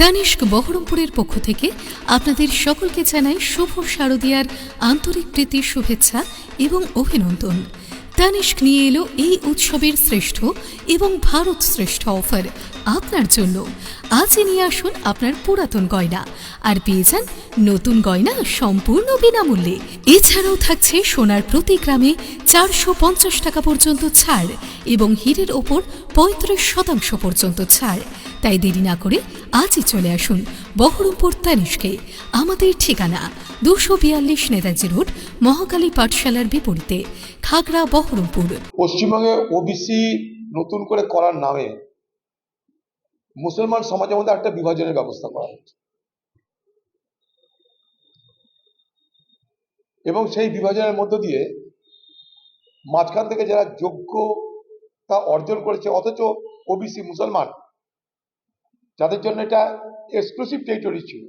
তানিষ্ক বহরমপুরের পক্ষ থেকে আপনাদের সকলকে জানাই শুভ শারদীয়ার আন্তরিক প্রীতি, শুভেচ্ছা এবং অভিনন্দন। তানিষ্ক নিয়ে এলো এই উৎসবের শ্রেষ্ঠ এবং ভারত শ্রেষ্ঠ অফার আপনার জন্য। আজই নিয়ে আসুন আপনার পুরাতন গয়না। আর পেয়ে যান নতুন গয়না সম্পূর্ণ বিনামূল্যে। এছাড়াও থাকছে সোনার প্রতি গ্রামে চারশো পঞ্চাশ টাকা পর্যন্ত ছাড় এবং হীরের ওপর পঁয়ত্রিশ শতাংশ পর্যন্ত ছাড়। তাই দেরি না করে আজই চলে আসুন বহরমপুর তানিশকে আমাদের ঠিকানা দুশো বিয়াল্লিশ নেতাজি রোড, মহাকালী পাঠশালার বিপরীতে, খাগড়া বহরমপুর। পশ্চিমবঙ্গে ওবিসি নতুন করে করার নামে মুসলমান সমাজের মধ্যে একটা বিভাজনের ব্যবস্থা করা হচ্ছে এবং সেই বিভাজনের মধ্য দিয়ে মাঝখান থেকে যারা যোগ্যতা অর্জন করেছে, অথচ ওবিসি মুসলমান, যাদের জন্য এটা এক্সক্লুসিভ টেরিটরি ছিল,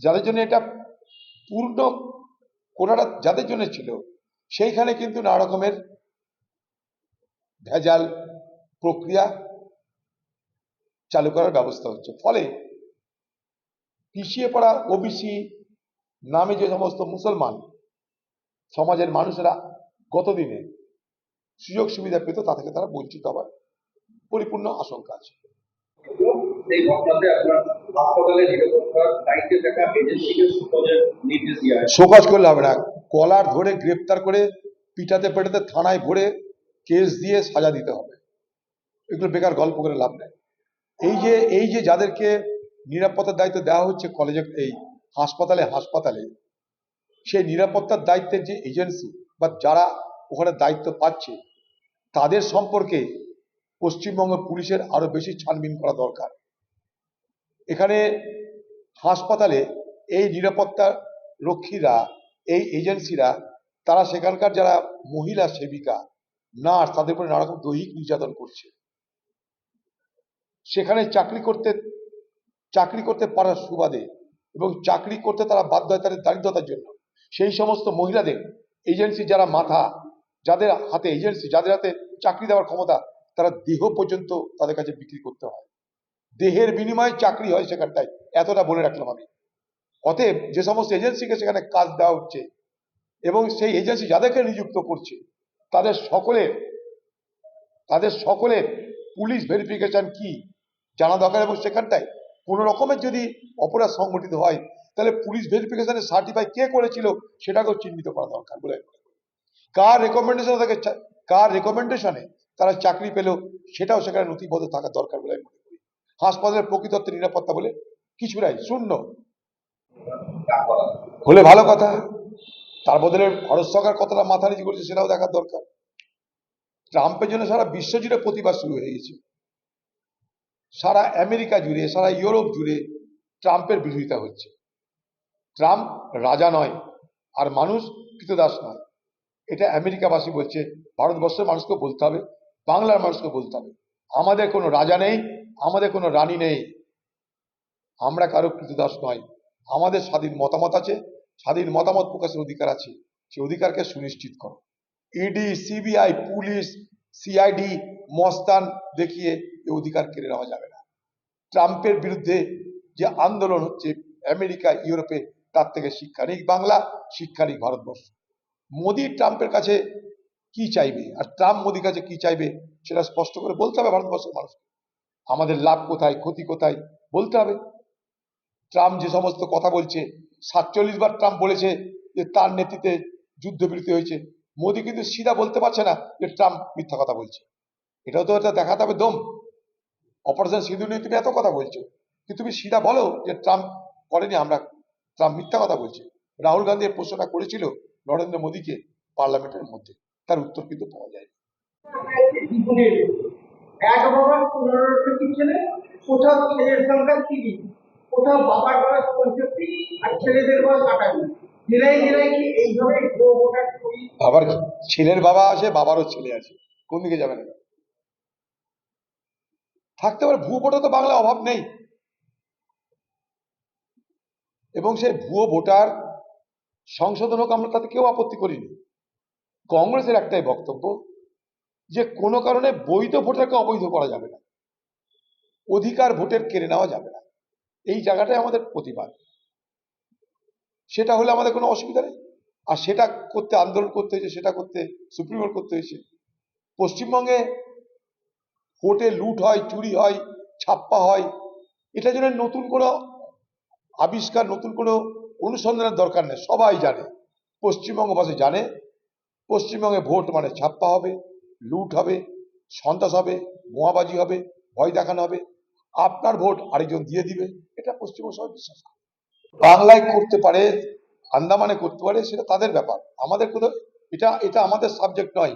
যাদের জন্য এটা পূর্ণ কোটাটা যাদের জন্য ছিল, সেইখানে কিন্তু নানা রকমের ভেজাল প্রক্রিয়া চালু করার ব্যবস্থা হচ্ছে। ফলে পিছিয়ে পড়া ওবিসি নামে যে সমস্ত মুসলমান সমাজের মানুষেরা গতদিনে সুযোগ সুবিধা পেত তা থেকে তারা বঞ্চিত হবার পরিপূর্ণ আশঙ্কা আছে। শোকজ করলে হবে না। কলার ধরে গ্রেপ্তার করে পিটাতে পেটাতে থানায় ভরে কেস দিয়ে সাজা দিতে হবে। এগুলো বেকার গল্প করে লাভ নেই। এই যে এই যে যাদেরকে নিরাপত্তার দায়িত্ব দেওয়া হচ্ছে কলেজে এই হাসপাতালে হাসপাতালে, সেই নিরাপত্তার দায়িত্বের যে এজেন্সি বা যারা ওখানে দায়িত্ব পাচ্ছে, তাদের সম্পর্কে পশ্চিমবঙ্গ পুলিশের আরও বেশি ছানবিন করা দরকার। এখানে হাসপাতালে এই নিরাপত্তা রক্ষীরা, এই এজেন্সিরা তারা সেখানকার যারা মহিলা সেবিকা, নার্স, তাদের উপরে নানা রকম দৈহিক নির্যাতন করছে। সেখানে চাকরি করতে চাকরি করতে পারার সুবাদে এবং চাকরি করতে তারা বাধ্য হয় তাদের দারিদ্রতার জন্য। সেই সমস্ত মহিলাদের এজেন্সি যারা মাথা, যাদের হাতে এজেন্সি যাদের হাতে চাকরি দেওয়ার ক্ষমতা, তারা দেহ পর্যন্ত তাদের কাছে বিক্রি করতে হয়। দেহের বিনিময়ে চাকরি হয় সেখানটায়, এতটা বলে রাখলাম আমি। অতএব যে সমস্ত এজেন্সিকে সেখানে কাজ দেওয়া হচ্ছে এবং সেই এজেন্সি যাদেরকে নিযুক্ত করছে, তাদের সকলের তাদের সকলের পুলিশ ভেরিফিকেশন কি? জানা দরকার এবং সেখানটায় কোনো রকমের যদি অপরাধ সংগঠিত হয়, তাহলে পুলিশ ভেরিফিকেশনের সার্টিফাই কে করেছিল সেটাকেও চিহ্নিত করা দরকার বলে। কার। রেকমেন্ডেশন তাকে কার রেকমেন্ডেশনে তারা চাকরি পেল সেটাও সেখানে নথিবদ্ধ থাকা দরকার বলে আমি মনে করি। হাসপাতালের প্রকৃতত্ব, নিরাপত্তা বলে কিছু নাই, শূন্য। হলে ভালো কথা, তার বদলে ভারত সরকার কতটা মাথা নিচু করেছে সেটাও দেখার দরকার। ট্রাম্পের জন্য সারা বিশ্ব জুড়ে প্রতিবাদ শুরু হয়ে গেছে। সারা আমেরিকা জুড়ে, সারা ইউরোপ জুড়ে ট্রাম্পের বিরোধিতা হচ্ছে। ট্রাম্প রাজা নয়, আর মানুষ কৃতদাস নয়। এটা আমেরিকাবাসী বলছে, ভারতবর্ষের মানুষকে বলতে হবে, বাংলার মানুষকে বলতে হবে। আমাদের কোনো রাজা নেই, আমাদের কোনো রানী নেই। আমরা কারও কৃতদাস নয়। আমাদের স্বাধীন মতামত আছে, স্বাধীন মতামত প্রকাশের অধিকার আছে। সে অধিকারকে সুনিশ্চিত করো। ইডি, সিবিআই, পুলিশ, সিআইডি, মস্তান দেখিয়ে অধিকার কেড়ে নেওয়া যাবে না। ট্রাম্পের বিরুদ্ধে যে আন্দোলন হচ্ছে আমেরিকা, ইউরোপে, তার থেকে শিক্ষা নেই বাংলা শিক্ষা নেই ভারতবর্ষ। মোদি ট্রাম্পের কাছে কি চাইবে? আর ট্রাম্প মোদির কাছে কি চাইবে সেটা স্পষ্ট করে বলতে হবে ভারতবর্ষের মানুষকে। আমাদের লাভ কোথায়, ক্ষতি কোথায় বলতে হবে। ট্রাম্প যে সমস্ত কথা বলছে, সাতচল্লিশ বার ট্রাম্প বলেছে যে তার নেতৃত্বে যুদ্ধবিরতি হয়েছে। মোদি কিন্তু সিধা বলতে পারছে না যে ট্রাম্প মিথ্যা কথা বলছে। এটাও তো এটা দেখাতে হবে দম। অপারেশন সিঁদুর নিয়ে তুমি এত কথা বলছো। কিন্তু তুমি সিধা বলো যে ট্রাম্প করেনি আমরা ট্রাম্প মিথ্যা কথা বলছে। রাহুল গান্ধী এই প্রশ্নটা করেছিল নরেন্দ্র মোদীকে পার্লামেন্টের মধ্যে। তার উত্তর কিন্তু পাওয়া যায় এক বাবার কোথাও ছেলের সংখ্যা তিরিশ কোথাও বাবার বয়স পঁয়ষট্টি আর ছেলেদের বয়স আটান্ন জেলায় জেলায় কি এইভাবে ভুয়ো ভোটার করি? আবার ছেলের বাবা আছে বাবারও ছেলে আছে কোন দিকে যাবে না? থাকতে পারে, ভুয়ো ভোটার তো বাংলা অভাব নেই। এবং সেই ভুয়ো ভোটার সংশোধন হোক, আমরা তাতে কেউ আপত্তি করিনি। কংগ্রেসের একটাই বক্তব্য যে কোনো কারণে বৈধ ভোটারকে অবৈধ করা যাবে না। অধিকার ভোটের কেড়ে নেওয়া যাবে না। এই জায়গাটাই আমাদের প্রতিবাদ। সেটা হলে আমাদের কোনো অসুবিধা নেই। আর সেটা করতে আন্দোলন করতে হয়েছে, সেটা করতে সুপ্রিম কোর্ট করতে হয়েছে। পশ্চিমবঙ্গে কোর্টে লুট হয়, চুরি হয়, ছাপ্পা হয়। এটার জন্য নতুন কোনো আবিষ্কার, নতুন কোনো অনুসন্ধানের দরকার নেই, সবাই জানে। পশ্চিমবঙ্গবাসী জানে, পশ্চিমবঙ্গে ভোট মানে ছাপ্পা হবে, লুট হবে, সন্ত্রাস হবে বোমাবাজি হবে, ভয় দেখানো হবে। আপনার ভোট আরেকজন দিয়ে দিবে, এটা পশ্চিমবঙ্গ সবাই বিশ্বাস করে। বাংলায় করতে পারে, আন্দামানে করতে পারে, সেটা তাদের ব্যাপার। আমাদের কোথাও, এটা এটা আমাদের সাবজেক্ট নয়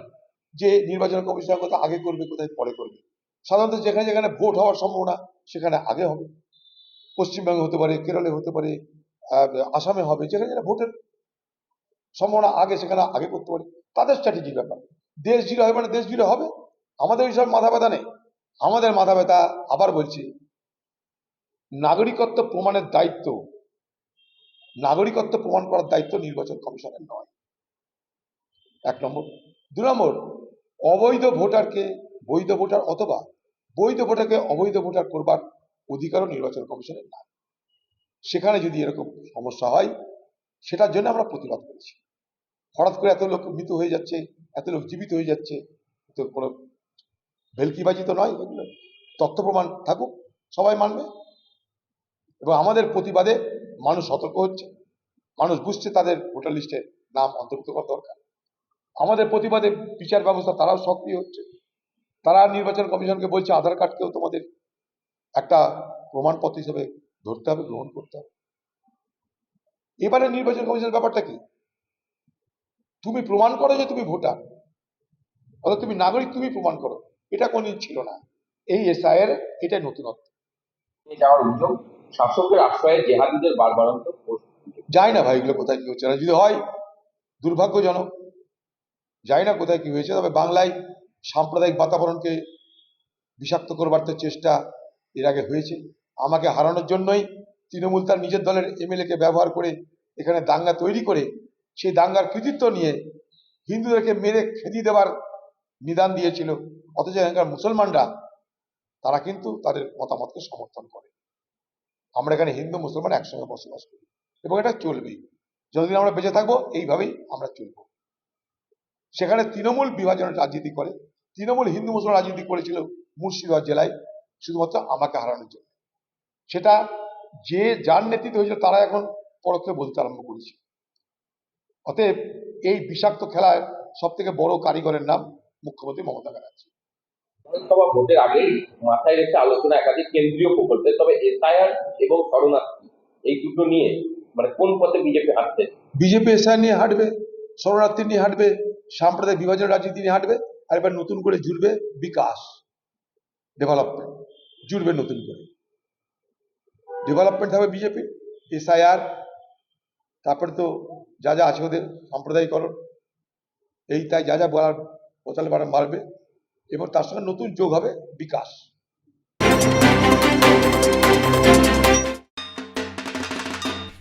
যে নির্বাচন কমিশনের কোথায় আগে করবে, কোথায় পরে করবে। সাধারণত যেখানে যেখানে ভোট হওয়ার সম্ভাবনা, সেখানে আগে হবে। পশ্চিমবঙ্গে হতে পারে, কেরলে হতে পারে আসামে হবে, যেখানে যেখানে ভোটের সম্ভাবনা আগে, সেখানে আগে করতে পারে। তাদের স্ট্র্যাটেজির ব্যাপার। দেশ জুড়ে হবে মানে দেশ জুড়ে হবে। আমাদের ওইসব মাথা ব্যথা নেই। আমাদের মাথা ব্যথা আবার বলছি, নাগরিকত্ব প্রমাণের দায়িত্ব, নাগরিকত্ব প্রমাণ করার দায়িত্ব নির্বাচন কমিশনের নয়। এক নম্বর। দু নম্বর, অবৈধ ভোটারকে, বৈধ ভোটার অথবা বৈধ ভোটারকে অবৈধ ভোটার করবার অধিকারও নির্বাচন কমিশনের নাই। সেখানে যদি এরকম সমস্যা হয়, সেটার জন্য আমরা প্রতিবাদ করেছি। হঠাৎ করে এত লোক মৃত হয়ে যাচ্ছে, এত লোক জীবিত হয়ে যাচ্ছে তো কোনো ভেলকিবাজি তো নয়, এগুলো তথ্য প্রমাণ থাকুক, সবাই মানবে। এবং আমাদের প্রতিবাদে মানুষ সতর্ক হচ্ছে, মানুষ বুঝছে তাদের ভোটার লিস্টে নাম অন্তর্ভুক্ত করা দরকার। আমাদের প্রতিবাদে বিচার ব্যবস্থা তারাও সক্রিয় হচ্ছে। তারা নির্বাচন কমিশনকে বলছে আধার কার্ডকেও তোমাদের একটা প্রমাণপত্র হিসেবে ধরতে হবে গ্রহণ করতে হবে। এবারে নির্বাচন কমিশনের ব্যাপারটা কি? তুমি প্রমাণ করো যে তুমি ভোটার অর্থাৎ তুমি নাগরিক তুমি প্রমাণ করো। এটা কোনদিন ছিল না। এই এসআইয়ের এটাই নতুনত্ব। নিয়ে যাওয়ার উদ্যোগ শাসকের আশ্রয়ে জেহাদিদের বারবারন্ত যাই না ভাই এগুলো কোথায় কি হচ্ছে? না যদি হয় দুর্ভাগ্যজনক। যাই না কোথায় কি হয়েছে তবে বাংলায় সাম্প্রদায়িক বাতাবরণকে বিষাক্ত করবার তো চেষ্টা এর আগে হয়েছে, আমাকে হারানোর জন্যই তৃণমূল তার নিজের দলের এমএলএ কে ব্যবহার করে এখানে দাঙ্গা তৈরি করে, সেই দাঙ্গার কৃতিত্ব নিয়ে হিন্দুদেরকে মেরে খেদি দেওয়ার নিদান দিয়েছিল, অথচ এখানকার মুসলমানরা, তারা কিন্তু তাদের মতামতকে সমর্থন করে। আমরা এখানে হিন্দু, মুসলমান একসঙ্গে বসবাস করি এবং এটা চলবেই। যতদিন আমরা বেঁচে থাকব, এইভাবেই আমরা চলবো। সেখানে তৃণমূল বিভাজনের রাজনীতি করে তৃণমূল হিন্দু মুসলমান রাজনীতি করেছিল মুর্শিদাবাদ জেলায় শুধুমাত্র আমাকে হারানোর জন্য। সেটা যে যার নেতৃত্বে হয়েছিল তারা এখন পরোক্ষে বলতে আরম্ভ করেছে। অতএব এই বিষাক্ত খেলায় সব থেকে বড় কারিগরের নাম মুখ্যমন্ত্রী মমতা ব্যানার্জি। বিধানসভা ভোটের আগেই মাথায় রেখে আলোচনা একাধিক কেন্দ্রীয় প্রকল্পে তবে এসআইআর এবং শরণার্থী এই দুটো নিয়ে মানে কোন পথে বিজেপি হাঁটছে বিজেপি এসআই নিয়ে হাঁটবে শরণার্থী নিয়ে হাঁটবে সাম্প্রদায়িক বিভাজন রাজনীতি নিয়ে হাঁটবে আর এবার নতুন করে জুড়বে বিকাশ ডেভেলপমেন্ট জুড়বে নতুন করে। ডেভেলপমেন্ট হবে বিজেপি এসআইআর তারপরে তো যা যা আছে ওদের সাম্প্রদায়িকরণ, এই তাই যা যা বলার প্রচার বাড়া মারবে, এবং তার সঙ্গে নতুন যোগ হবে বিকাশ।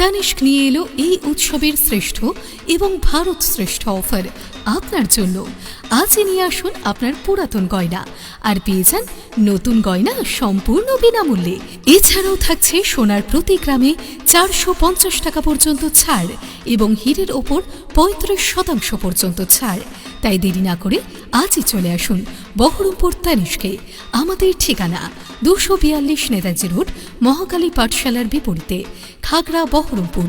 তানিষ্ক নিয়ে এলো এই উৎসবের শ্রেষ্ঠ এবং ভারত শ্রেষ্ঠ অফার আপনার জন্য। আজই নিয়ে আসুন আপনার পুরাতন গয়না আর পেয়ে যান নতুন গয়না সম্পূর্ণ বিনামূল্যে। এছাড়াও থাকছে সোনার প্রতি গ্রামে চারশো পঞ্চাশ টাকা পর্যন্ত ছাড় এবং হীরের ওপর পঁয়ত্রিশ শতাংশ পর্যন্ত ছাড়। তাই দেরি না করে আজই চলে আসুন বহরমপুর তানিশকে আমাদের ঠিকানা দুশো বিয়াল্লিশ নেতাজি রোড মহাকালী পাঠশালার বিপরীতে খাগড়া বহরমপুর।